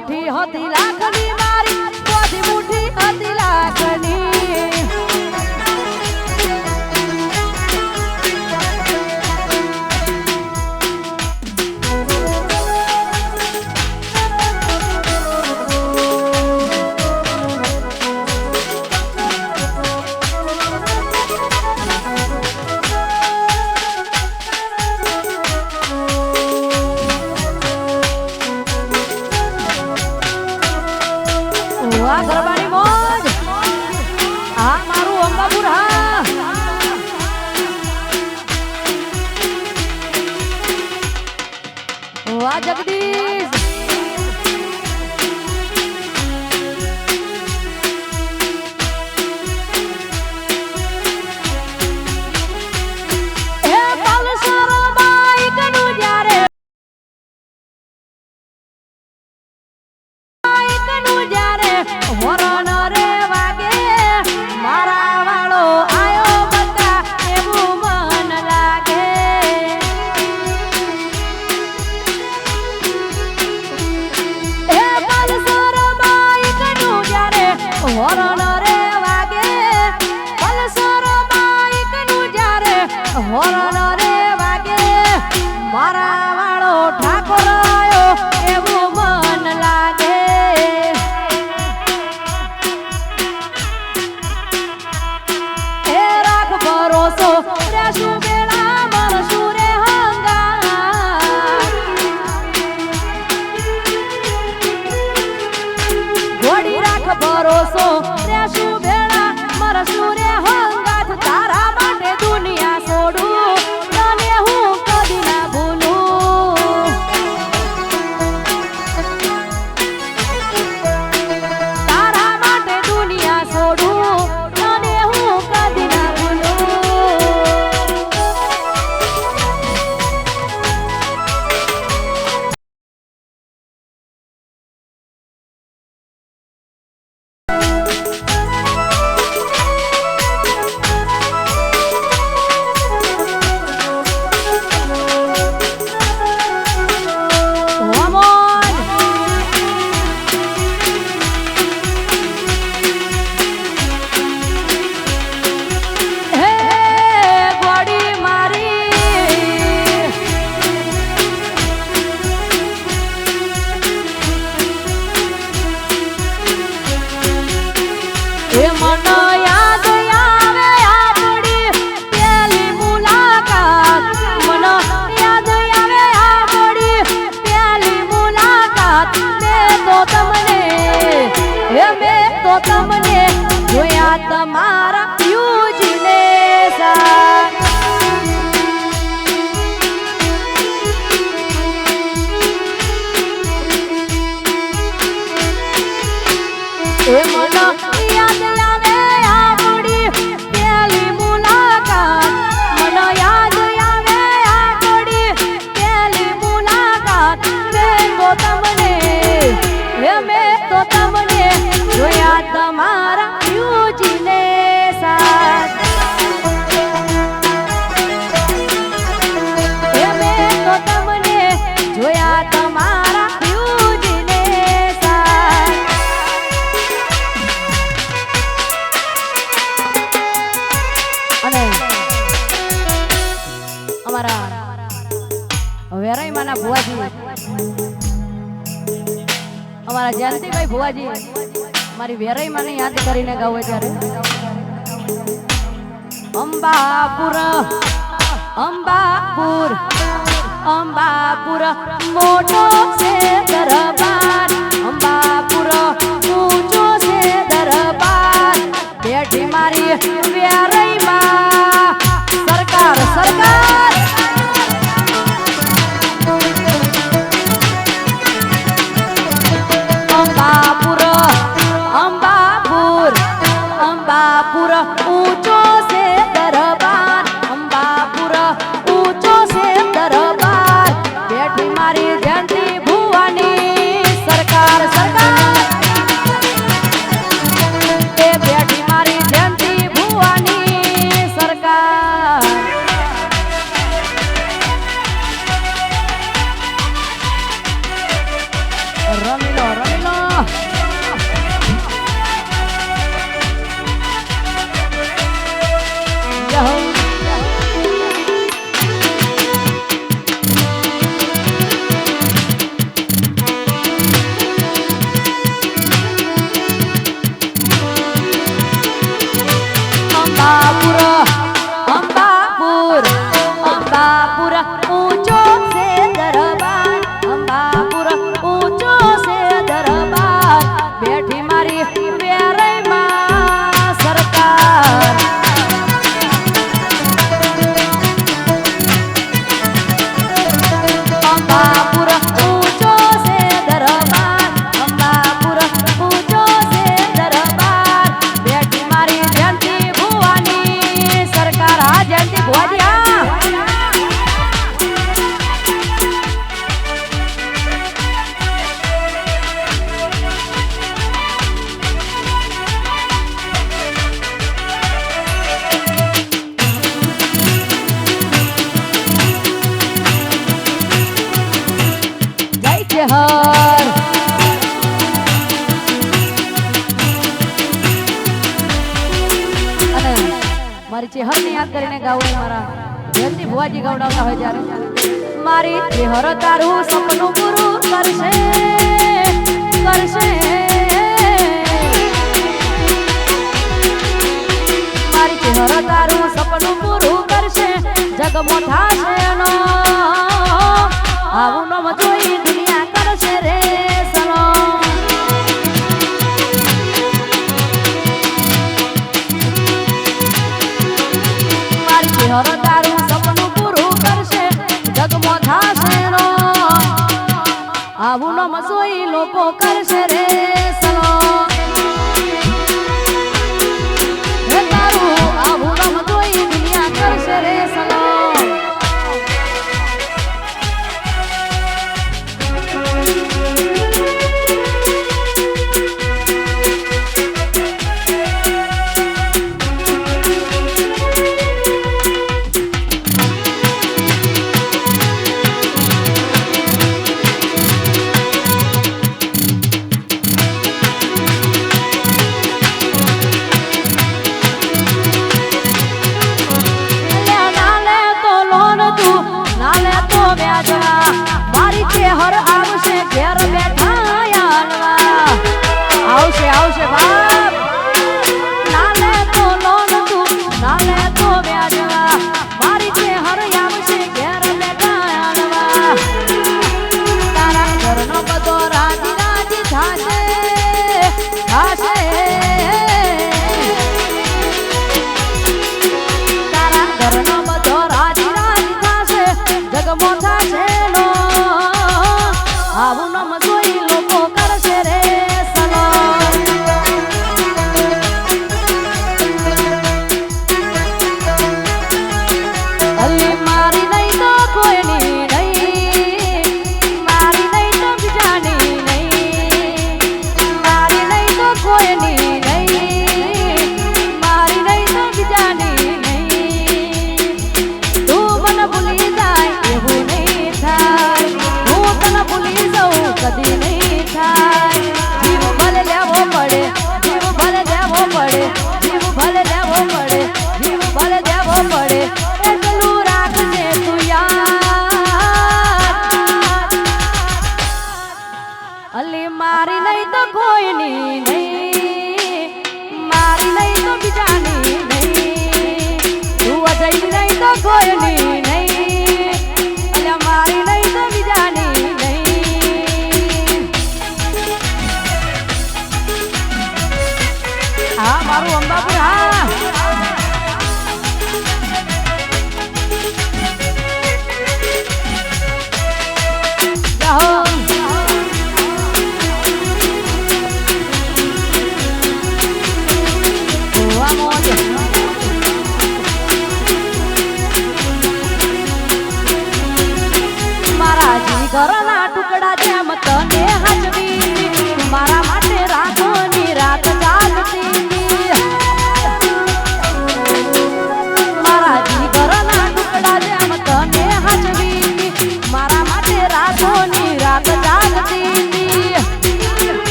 મોઠી હતી રાખડી સાથી મેં તો તમને તો તમને ભુવાજી મારી વેરાઈ મને યાદ કરીને ગાવો ત્યારે. અંબાપુર અંબાપુર અંબાપુર મોટો છે. pura યાદ કરીને ગાવું મારા ઘેરથી ભુવાજી ગવડાવતા હોય ત્યારે. મારી હર તારું સપનું પૂરું provocar ese हर आवश्यक